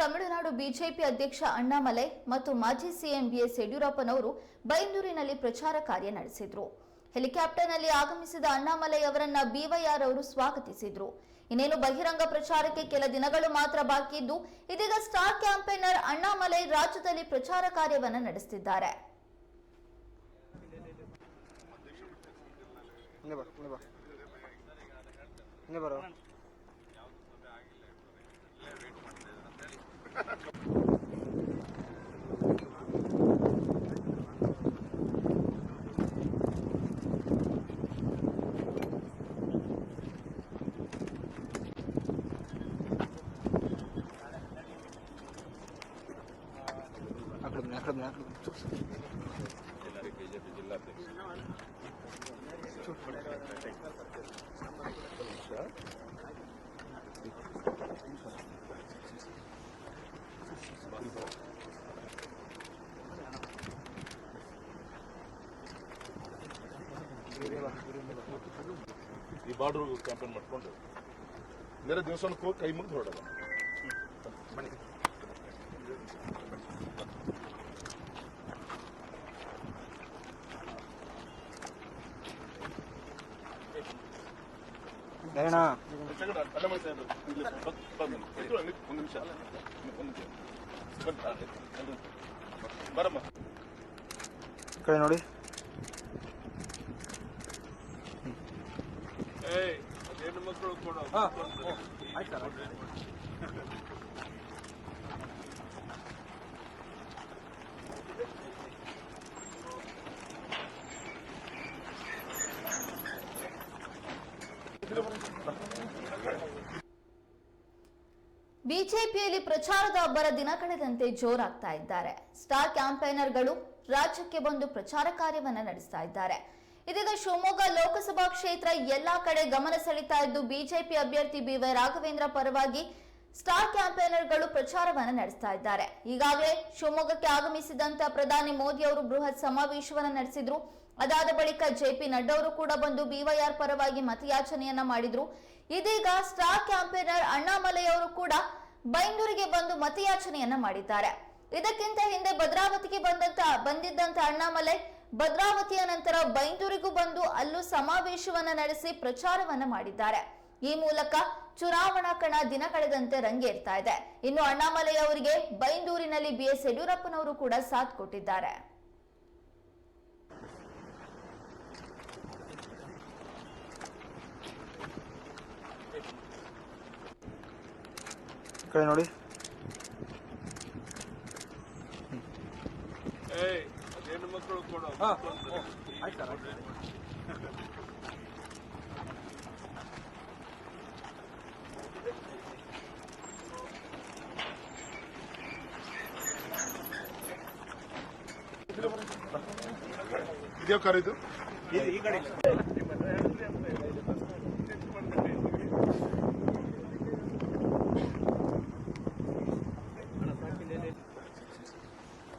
Tamil Nadu BJP ಅಧ್ಯಕ್ಷ ಅಣ್ಣಾಮಲೈ ಮತ್ತು ಮಾಜಿ ಸಿಎಂ ಬಿಎಸ್ ಯಡಿಯೂರಪ್ಪನವರು ಬೈಂದೂರಿನಲ್ಲಿ ಪ್ರಚಾರ ಕಾರ್ಯ ನಡೆಸಿದ್ರು. ಹೆಲಿಕಾಪ್ಟರ್ನಲ್ಲಿ ಆಗಮಿಸಿದ ಅಣ್ಣಾಮಲೈ ಅವರನ್ನ ಬಿವೈಆರ್ ಅವರು ಸ್ವಾಗತಿಸಿದ್ರು. ಇನ್ನೇನು ಬಹಿರಂಗ ಪ್ರಚಾರಕ್ಕೆ ಕೆಲ ದಿನಗಳು ಮಾತ್ರ ಬಾಕಿ ಇದ್ದು, ಇದೀಗ ಸ್ಟಾರ್ ಕ್ಯಾಂಪೇನರ್ ಅಣ್ಣಾಮಲೈ ರಾಜ್ಯದಲ್ಲಿ ಪ್ರಚಾರ ಕಾರ್ಯವನ್ನು ನಡೆಸುತ್ತಿದ್ದಾರೆ ಆ ಕಡೆ ಬನ್ನಿ, ಆ ಕಡೆ ಬನ್ನಿ, ಆ ಕಡೆ ಬನ್ನಿ. ಬಿಜೆಪಿ ಜಿಲ್ಲಾಧ್ಯಕ್ಷ ಈ ಬಾರ್ಡ್ರು ಕ್ಯಾಂಪೇನ್ ಮಾಡ್ಕೊಂಡು ಬೇರೆ ದಿವಸಕ್ಕೆ ಹೋಗಿ ಕೈ ಮುಗಿದು ಹೊರಡಲ್ಲ ಬನ್ನಿ ಅಲ್ಲಿ ಒಂದು ನಿಮಿಷ. ಬರಮ್ಮ ಕಡೆ ನೋಡಿ. ಏಯ್ ಹೆಣ್ಣು ಮಕ್ಕಳು ಕೊಡು ಬಿಜೆಪಿಯಲ್ಲಿ ಪ್ರಚಾರದ ಅಬ್ಬರ ದಿನ ಕಳೆದಂತೆ ಜೋರಾಗ್ತಾ ಇದ್ದಾರೆ. ಸ್ಟಾರ್ ಕ್ಯಾಂಪೇನರ್ಗಳು ರಾಜ್ಯಕ್ಕೆ ಬಂದು ಪ್ರಚಾರ ಕಾರ್ಯವನ್ನ ನಡೆಸ್ತಾ ಇದ್ದಾರೆ. ಇದೀಗ ಶಿವಮೊಗ್ಗ ಲೋಕಸಭಾ ಕ್ಷೇತ್ರ ಎಲ್ಲಾ ಕಡೆ ಗಮನ ಸೆಳೀತಾ ಇದ್ದು, ಬಿಜೆಪಿ ಅಭ್ಯರ್ಥಿ ಬಿ ವೈ ರಾಘವೇಂದ್ರ ಪರವಾಗಿ ಸ್ಟಾರ್ ಕ್ಯಾಂಪೇನರ್ಗಳು ಪ್ರಚಾರವನ್ನು ನಡೆಸ್ತಾ ಇದ್ದಾರೆ. ಈಗಾಗಲೇ ಶಿವಮೊಗ್ಗಕ್ಕೆ ಆಗಮಿಸಿದಂತ ಪ್ರಧಾನಿ ಮೋದಿ ಅವರು ಬೃಹತ್ ಸಮಾವೇಶವನ್ನು ನಡೆಸಿದ್ರು. ಅದಾದ ಬಳಿಕ ಜೆಪಿ ನಡ್ಡಾ ಅವರು ಕೂಡ ಬಂದು ಬಿವೈಆರ್ ಪರವಾಗಿ ಮತಯಾಚನೆಯನ್ನ ಮಾಡಿದ್ರು. ಇದೀಗ ಸ್ಟಾರ್ ಕ್ಯಾಂಪೇನರ್ ಅಣ್ಣಾಮಲೈ ಅವರು ಕೂಡ ಬೈಂದೂರಿಗೆ ಬಂದು ಮತಯಾಚನೆಯನ್ನ ಮಾಡಿದ್ದಾರೆ. ಇದಕ್ಕಿಂತ ಹಿಂದೆ ಭದ್ರಾವತಿಗೆ ಬಂದಂತ, ಬಂದಿದ್ದಂತ ಅಣ್ಣಾಮಲೆ ಭದ್ರಾವತಿಯ ನಂತರ ಬೈಂದೂರಿಗೂ ಬಂದು ಅಲ್ಲೂ ಸಮಾವೇಶವನ್ನ ನಡೆಸಿ ಪ್ರಚಾರವನ್ನ ಮಾಡಿದ್ದಾರೆ. ಈ ಮೂಲಕ ಚುನಾವಣಾ ಕಣ ದಿನ ಕಳೆದಂತೆ ರಂಗೇರ್ತಾ ಇದೆ. ಇನ್ನು ಅಣ್ಣಾಮಲೈ ಅವರಿಗೆ ಬೈಂದೂರಿನಲ್ಲಿ ಬಿಎಸ್ ಯಡಿಯೂರಪ್ಪನವರು ಕೂಡ ಸಾಥ್ ಕೊಟ್ಟಿದ್ದಾರೆ. ನೋಡಿ. ಮಕ್ಕಳು ಇದ್ಯಾವ ಕಾರ್ ಇದು?